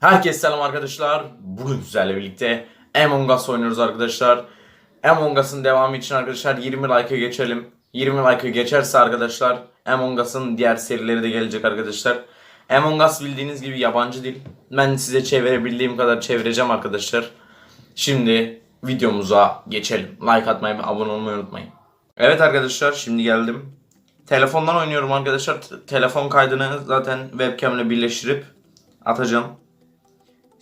Herkese selam arkadaşlar. Bugün sizlerle birlikte Among Us oynuyoruz arkadaşlar. Among Us'ın devamı için arkadaşlar 20 like'a geçelim. 20 like'a geçerse arkadaşlar Among Us'ın diğer serileri de gelecek arkadaşlar. Among Us bildiğiniz gibi yabancı dil. Ben size çevirebildiğim kadar çevireceğim arkadaşlar. Şimdi videomuza geçelim. Like atmayı ve abone olmayı unutmayın. Evet arkadaşlar şimdi geldim. Telefondan oynuyorum arkadaşlar. Telefon kaydını zaten webcam birleştirip atacağım.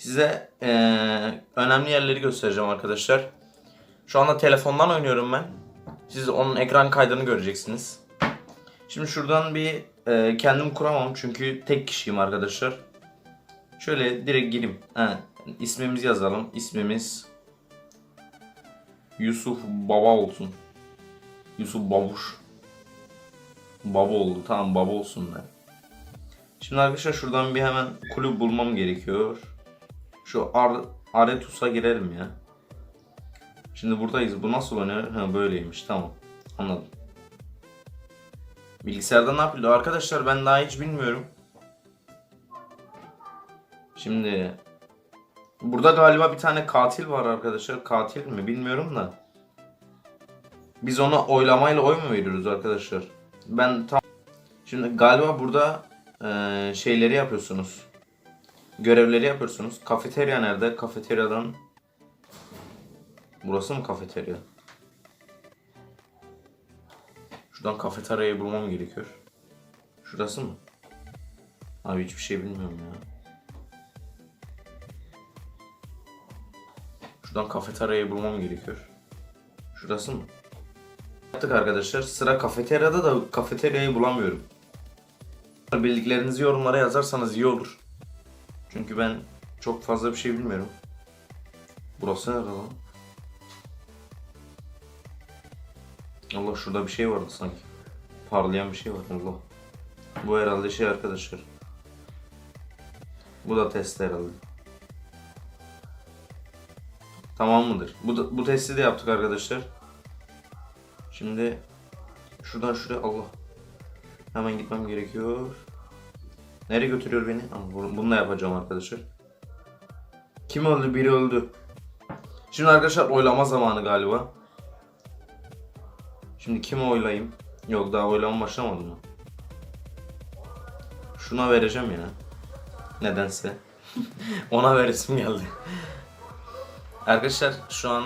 Size eee, önemli yerleri göstereceğim arkadaşlar. Şu anda telefondan oynuyorum ben. Siz onun ekran kaydını göreceksiniz. Şimdi şuradan bir eee, kendim kuramam çünkü tek kişiyim arkadaşlar. Şöyle direkt gireyim. Ha, ismimizi yazalım. İsmimiz Yusuf Baba olsun. Yusuf Babuş. Baba oldu. Tamam baba olsun ben. Şimdi arkadaşlar şuradan bir hemen kulüp bulmam gerekiyor. Şu Ar Aretus'a girelim ya. Şimdi buradayız. Bu nasıl oynuyor? Ha böyleymiş. Tamam. Anladım. Bilgisayarda ne yapılıyor? Arkadaşlar ben daha hiç bilmiyorum. Şimdi burada galiba bir tane katil var arkadaşlar. Katil mi bilmiyorum da. Biz ona oylamayla oy mu veriyoruz arkadaşlar? Ben tam Şimdi galiba burada eee, şeyleri yapıyorsunuz. Görevleri yapıyorsunuz. Kafeterya nerede? Kafeteryadan Burası mı kafeterya? Şuradan kafeteryayı bulmam gerekiyor. Şurası mı? Abi hiçbir şey bilmiyorum ya. Şuradan kafeteryayı bulmam gerekiyor. Şurası mı? Yaptık arkadaşlar. Sıra kafeteryada da kafeteryayı bulamıyorum. Bildiklerinizi yorumlara yazarsanız iyi olur. Çünkü ben çok fazla bir şey bilmiyorum. Burası nerede lan? Allah şurada bir şey vardı sanki. Parlayan bir şey var Allah. Bu herhalde şey arkadaşlar. Bu da test herhalde. Tamam mıdır? Bu, da, bu testi de yaptık arkadaşlar. Şimdi şuradan şuraya Allah. Hemen gitmem gerekiyor. Nereye götürüyor beni? Bununla yapacağım arkadaşlar. Kim öldü? Biri öldü. Şimdi arkadaşlar oylama zamanı galiba. Şimdi kimi oylayayım? Yok daha oylama başlamadı mı? Şuna vereceğim ya. Nedense. Ona veresim geldi. Arkadaşlar şu an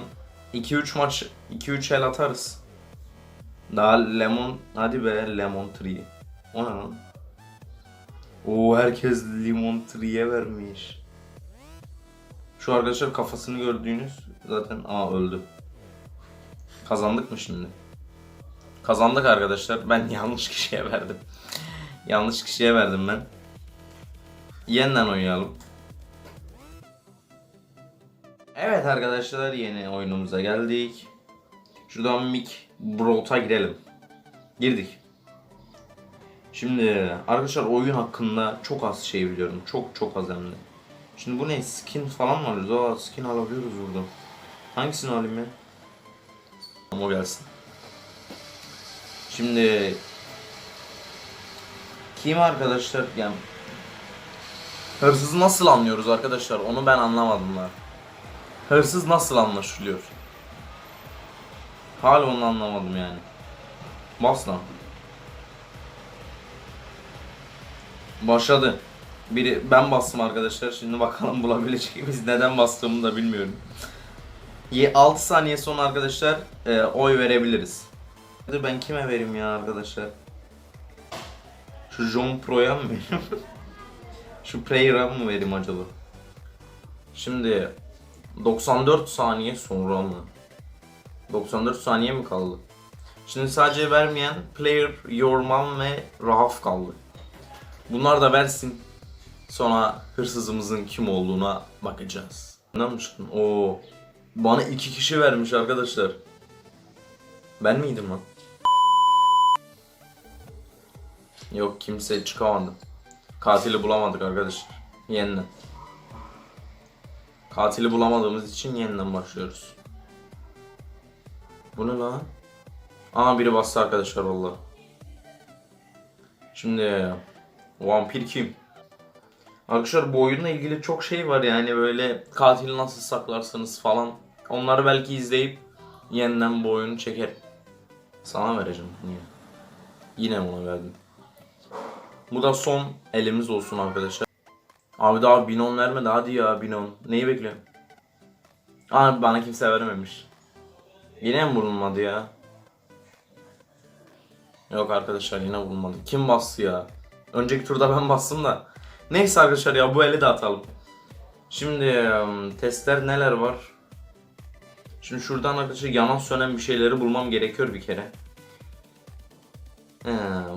2-3 maç 2-3 el atarız. Daha lemon hadi be lemon tree. O ne lan? Oo herkes limon tree'ye vermiş. Şu arkadaşlar kafasını gördüğünüz zaten aa öldü. Kazandık mı şimdi? Kazandık arkadaşlar. Ben yanlış kişiye verdim. yanlış kişiye verdim ben. Yeniden oynayalım. Evet arkadaşlar yeni oyunumuza geldik. Şuradan Mick Brot'a girelim. Girdik. Şimdi arkadaşlar oyun hakkında çok az şey biliyorum. Çok çok az hem de. Şimdi bu ne? Skin falan mı alıyoruz? Aa skin alabiliyoruz burada. Hangisini alayım ya? Ama o gelsin. Şimdi kim arkadaşlar yani hırsızı nasıl anlıyoruz arkadaşlar? Onu ben anlamadım da. Hırsız nasıl anlaşılıyor? Hala onu anlamadım yani. Bas Başladı. Biri ben bastım arkadaşlar. Şimdi bakalım bulabilecek miyiz? Neden bastığımı da bilmiyorum. 6 saniye sonra arkadaşlar e, oy verebiliriz. Hadi ben kime vereyim ya arkadaşlar? Şu John Pro'ya mı vereyim? Şu Preyer'a mı vereyim acaba? Şimdi 94 saniye sonra mı? 94 saniye mi kaldı? Şimdi sadece vermeyen Player, Yorman ve Rahaf kaldı. Bunlar da versin. Sonra hırsızımızın kim olduğuna bakacağız. Ne yapmıştın? Oo. Bana iki kişi vermiş arkadaşlar. Ben miydim lan? Yok kimse çıkamadı. Katili bulamadık arkadaşlar. Yeniden. Katili bulamadığımız için yeniden başlıyoruz. Bu ne lan? Aa biri bastı arkadaşlar valla. Şimdi vampir kim? Arkadaşlar bu oyunla ilgili çok şey var yani böyle katili nasıl saklarsınız falan. Onları belki izleyip yeniden bu oyunu çeker. Sana vereceğim. Niye? Yine ona verdim. Bu da son elimiz olsun arkadaşlar. Abi daha binon vermedi hadi ya binon. Neyi bekliyorsun? Abi bana kimse vermemiş. Yine mi bulunmadı ya? Yok arkadaşlar yine bulunmadı. Kim bastı ya? Önceki turda ben bastım da. Neyse arkadaşlar ya bu eli de atalım. Şimdi testler neler var? Şimdi şuradan arkadaşlar yanan sönen bir şeyleri bulmam gerekiyor bir kere. He,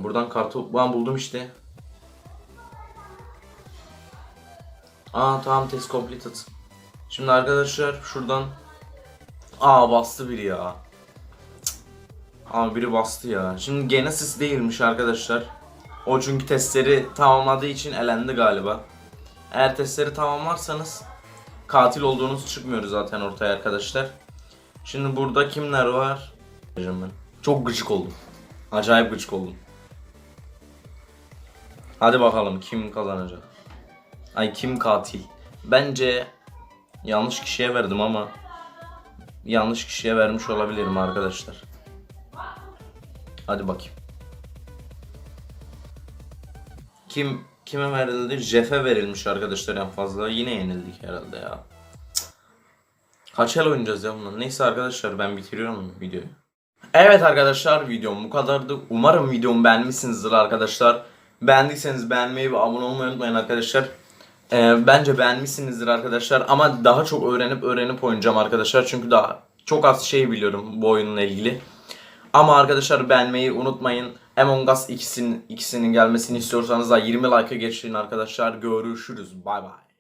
buradan kartı ben buldum işte. Aa tamam test completed. Şimdi arkadaşlar şuradan Aa bastı biri ya. Cık. Abi biri bastı ya. Şimdi Genesis değilmiş arkadaşlar. O çünkü testleri tamamladığı için elendi galiba. Eğer testleri tamamlarsanız katil olduğunuz çıkmıyor zaten ortaya arkadaşlar. Şimdi burada kimler var? Çok gıcık oldum. Acayip gıcık oldum. Hadi bakalım kim kazanacak? Ay kim katil? Bence yanlış kişiye verdim ama yanlış kişiye vermiş olabilirim arkadaşlar. Hadi bakayım. Kim kime verildi? Jeff'e verilmiş arkadaşlar en fazla. Yine yenildik herhalde ya. Kaç el oynayacağız ya bundan? Neyse arkadaşlar ben bitiriyorum videoyu. Evet arkadaşlar videom bu kadardı. Umarım videomu beğenmişsinizdir arkadaşlar. Beğendiyseniz beğenmeyi ve abone olmayı unutmayın arkadaşlar. Ee, bence beğenmişsinizdir arkadaşlar ama daha çok öğrenip öğrenip oynayacağım arkadaşlar. Çünkü daha çok az şey biliyorum bu oyunla ilgili. Ama arkadaşlar beğenmeyi unutmayın. Among Us ikisinin, ikisinin gelmesini istiyorsanız da 20 like'a geçin arkadaşlar. Görüşürüz. Bay bay.